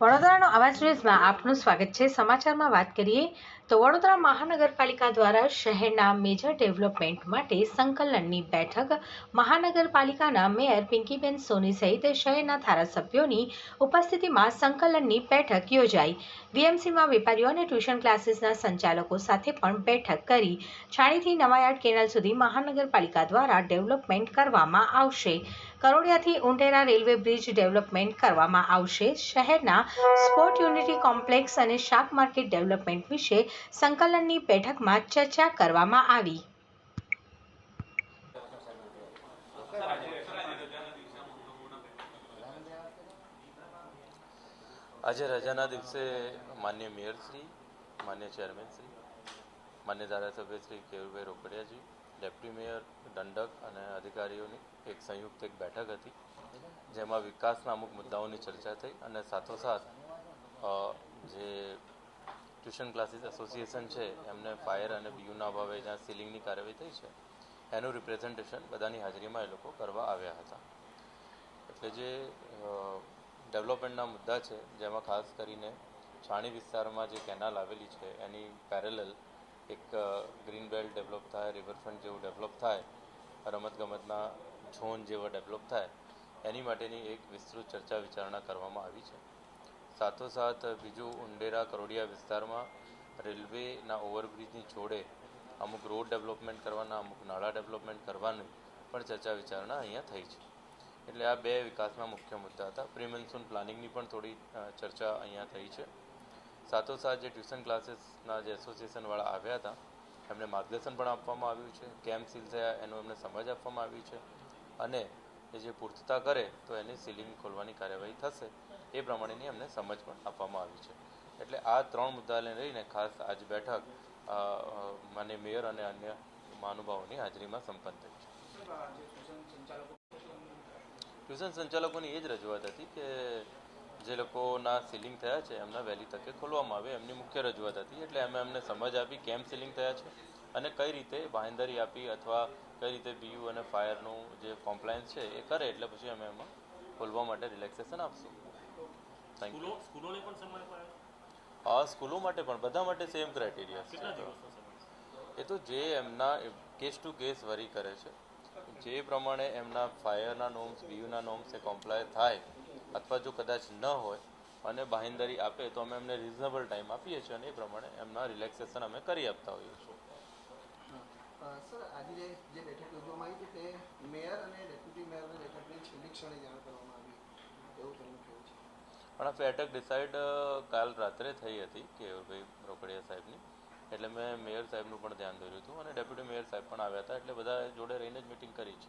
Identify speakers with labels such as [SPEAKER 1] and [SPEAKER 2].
[SPEAKER 1] વડોદરાનો અવાજ ન્યૂઝમાં આપનું સ્વાગત છે. સમાચારમાં વાત કરીએ તો વડોદરા મહાનગરપાલિકા દ્વારા શહેરના મેજર ડેવલપમેન્ટ માટે સંકલનની બેઠક મહાનગરપાલિકાના મેયર પિંકીબેન સોની સહિત શહેરના ધારાસભ્યોની ઉપસ્થિતિમાં સંકલનની બેઠક યોજાઈ. વીએમસીમાં વેપારીઓ અને ટ્યુશન ક્લાસીસના સંચાલકો સાથે પણ બેઠક કરી. છાણીથી નવાયાર્ડ કેનાલ સુધી મહાનગરપાલિકા દ્વારા ડેવલપમેન્ટ કરવામાં આવશે. કરોડિયાથી ઉંટેરા રેલવે બ્રિજ ડેવલપમેન્ટ કરવામાં આવશે. શહેરના સ્પોર્ટ યુનિટી કોમ્પ્લેક્સ અને શાક માર્કેટ ડેવલપમેન્ટ વિશે સંકલનની બેઠકમાં ચર્ચા કરવામાં આવી.
[SPEAKER 2] આજે રજાના દિવસે માન્ય મેયરશ્રી માન્ય ચેરમેનશ્રી માન્ય ધારાસભ્ય શ્રી કેવુભાઈ રોકડિયાજી, ડેપ્યુટી મેયર, દંડક અને અધિકારીઓની એક સંયુક્ત એક બેઠક હતી. જેમાં વિકાસના અમુક મુદ્દાઓની ચર્ચા થઈ અને સાથોસાથ જે ટ્યુશન ક્લાસીસ એસોસિએશન છે, એમને ફાયર અને બીયુના અભાવે જ્યાં સીલિંગની કાર્યવાહી થઈ છે, એનું રિપ્રેઝન્ટેશન બધાની હાજરીમાં એ લોકો કરવા આવ્યા હતા. એટલે જે ડેવલપમેન્ટના મુદ્દા છે, જેમાં ખાસ કરીને છાણી વિસ્તારમાં જે કેનાલ આવેલી છે, એની પેરેલલ એક ગ્રીન બેલ્ટ ડેવલપ થાય, રિવરફ્રન્ટ જેવું ડેવલપ થાય, રમતગમતના ઝોન જેવા ડેવલપ થાય એની માટેની એક વિસ્તૃત ચર્ચા વિચારણા કરવામાં આવી છે. સાથોસાથ બીજું ઉંડેરા કરોડિયા વિસ્તારમાં રેલવેના ઓવરબ્રિજની જોડે અમુક રોડ ડેવલપમેન્ટ કરવાના, અમુક નાળા ડેવલપમેન્ટ કરવાની પણ ચર્ચા વિચારણા અહીંયા થઈ છે. એટલે આ બે વિકાસના મુખ્ય મુદ્દા હતા. પ્રી મોન્સૂન પ્લાનિંગની પણ થોડી ચર્ચા અહીંયા થઈ છે. સાથોસાથ જે ટ્યુશન ક્લાસીસના જે એસોસિએશનવાળા આવ્યા હતા, એમને માર્ગદર્શન પણ આપવામાં આવ્યું છે. કેમ સીલ થયા, એનું એમને સમજ આપવામાં આવી છે. અને એ જે પૂર્તતા કરે, તો એની સીલિંગ ખોલવાની કાર્યવાહી થશે. એ પ્રમાણેની એમને સમજ પણ આપવામાં આવી છે. એટલે આ ત્રણ મુદ્દાને લઈને ખાસ આજ બેઠક માન્ય મેયર અને અન્ય મહાનુભાવોની હાજરીમાં સંપન્ન થઈ છે. ટ્યુશન સંચાલકોની એ જ રજૂઆત હતી કે જે લોકોના સીલિંગ થયા છે, એમના વહેલી તકે ખોલવામાં આવે, એમની મુખ્ય રજૂઆત હતી. એટલે અમે એમને સમજ આપી કેમ સીલિંગ થયા છે? અને કઈ રીતે બાંહેધરી આપી અથવા કઈ રીતે બીયુ અને ફાયરનું જે કોમ્પ્લાયન્સ છે એ કરે એટલે પછી અમે એમાં ખોલવા માટે રિલેક્સેશન આપશું. થેન્ક યુ
[SPEAKER 3] સ્કૂલોને પણ
[SPEAKER 2] આ સ્કૂલો માટે પણ બધા માટે સેમ ક્રાઇટેરિયા છે એ તો જે એમના કેસ ટુ કેસ વરી કરે છે. જે પ્રમાણે એમના ફાયરના નોમ્સ બીયુના નોમ્સ એ કોમ્પ્લાય થાય અથવા જો કદાચ ન હોય અને બાહેંધરી આપે તો અમે એમને રિઝનેબલ ટાઈમ આપીએ છીએ અને એ પ્રમાણે એમના રિલેક્સેશન અમે કરી આપતા હોઈએ છીએ. પણ આ બેઠક ડિસાઇડ કાલ રાત્રે થઈ હતી કેયુરભાઈ રોકડિયા સાહેબની. એટલે મેં મેયર સાહેબનું પણ ધ્યાન દોર્યું હતું અને ડેપ્યુટી મેયર સાહેબ પણ આવ્યા હતા. એટલે બધા જોડે રહીને જ મિટિંગ કરી છે.